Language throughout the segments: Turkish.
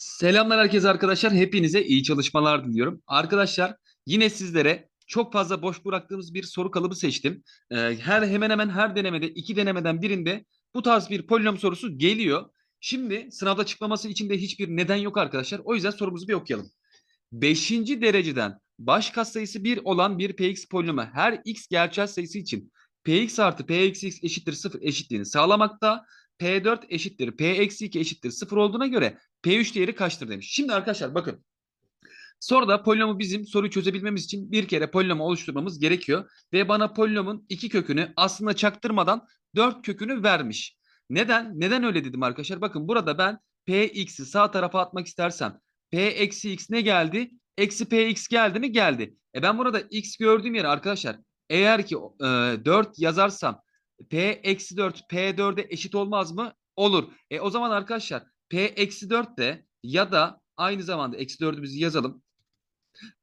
Selamlar herkese arkadaşlar. Hepinize iyi çalışmalar diliyorum. Arkadaşlar yine sizlere çok fazla boş bıraktığımız bir soru kalıbı seçtim. Ee, her hemen hemen her denemede iki denemeden birinde bu tarz bir polinom sorusu geliyor. Şimdi sınavda çıkmaması için de hiçbir neden yok arkadaşlar. O yüzden sorumuzu bir okuyalım. Beşinci dereceden baş katsayısı 1 olan bir px polinomu her x gerçel sayısı için px artı p eksi x eşittir 0 eşitliğini sağlamakta. P4 eşittir P eksi 2 eşittir 0 olduğuna göre P3 değeri kaçtır demiş. Şimdi arkadaşlar bakın. Sonra da polinomu bizim soruyu çözebilmemiz için bir kere polinomu oluşturmamız gerekiyor. Ve bana polinomun iki kökünü aslında çaktırmadan dört kökünü vermiş. Neden? Neden öyle dedim arkadaşlar? Bakın burada ben Px'i sağ tarafa atmak istersem P eksi x ne geldi? Eksi Px geldi mi? Geldi. E ben burada x gördüğüm yere arkadaşlar eğer ki e, 4 yazarsam P eksi 4 P4'e eşit olmaz mı? Olur. E o zaman arkadaşlar P eksi 4 de ya da aynı zamanda eksi 4'ü biz yazalım.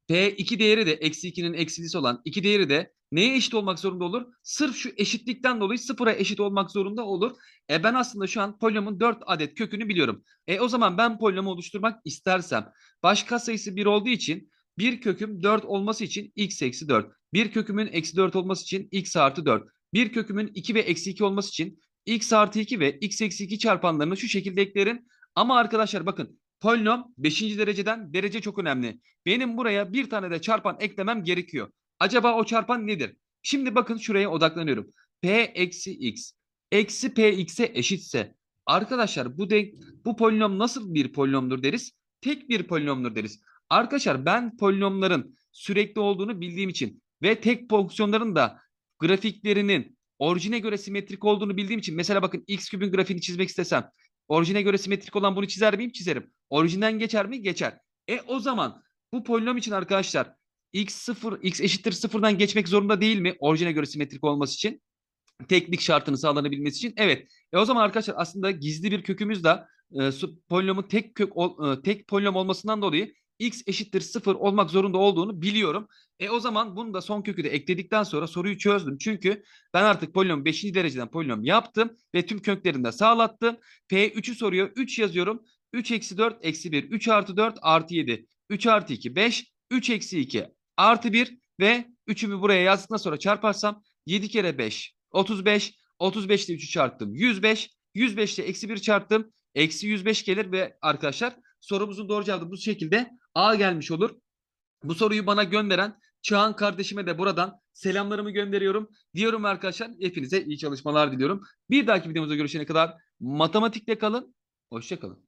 P2 değeri de eksi 2'nin eksilisi olan 2 değeri de neye eşit olmak zorunda olur? Sırf şu eşitlikten dolayı sıfıra eşit olmak zorunda olur. E ben aslında şu an polinomun 4 adet kökünü biliyorum. E o zaman ben polinomu oluşturmak istersem baş katsayısı 1 olduğu için bir köküm 4 olması için x eksi 4. Bir kökümün eksi 4 olması için x artı 4. Bir kökümün 2 ve eksi 2 olması için x artı 2 ve x eksi 2 çarpanlarını şu şekilde eklerim. Ama arkadaşlar bakın polinom 5. dereceden derece çok önemli. Benim buraya bir tane de çarpan eklemem gerekiyor. Acaba o çarpan nedir? Şimdi bakın şuraya odaklanıyorum. P eksi x eksi px'e eşitse arkadaşlar bu denk bu polinom nasıl bir polinomdur deriz? Tek bir polinomdur deriz. Arkadaşlar ben polinomların sürekli olduğunu bildiğim için ve tek fonksiyonların da grafiklerinin orijine göre simetrik olduğunu bildiğim için mesela bakın x küpün grafiğini çizmek istesem orijine göre simetrik olan bunu çizer miyim? Çizerim. Orijinden geçer mi? Geçer. E o zaman bu polinom için arkadaşlar x 0 x eşittir sıfırdan geçmek zorunda değil mi? Orijine göre simetrik olması için. Teknik şartını sağlanabilmesi için. Evet. E o zaman arkadaşlar aslında gizli bir kökümüz de e, polinomun tek kök e, tek polinom olmasından dolayı x eşittir 0 olmak zorunda olduğunu biliyorum. E o zaman bunu da son kökü de ekledikten sonra soruyu çözdüm. Çünkü ben artık polinom 5. dereceden polinom yaptım ve tüm köklerini de sağlattım. P3'ü soruyor. 3 yazıyorum. 3 eksi 4 eksi 1. 3 artı 4 artı 7. 3 artı 2 5. 3 eksi 2 artı 1 ve 3'ümü buraya yazdıktan sonra çarparsam 7 kere 5 35. 35 ile 3'ü çarptım. 105. 105 ile eksi 1 çarptım. Eksi 105 gelir ve arkadaşlar sorumuzun doğru cevabı bu şekilde A gelmiş olur. Bu soruyu bana gönderen Çağan kardeşime de buradan selamlarımı gönderiyorum. Diyorum arkadaşlar hepinize iyi çalışmalar diliyorum. Bir dahaki videomuzda görüşene kadar matematikle kalın. Hoşçakalın.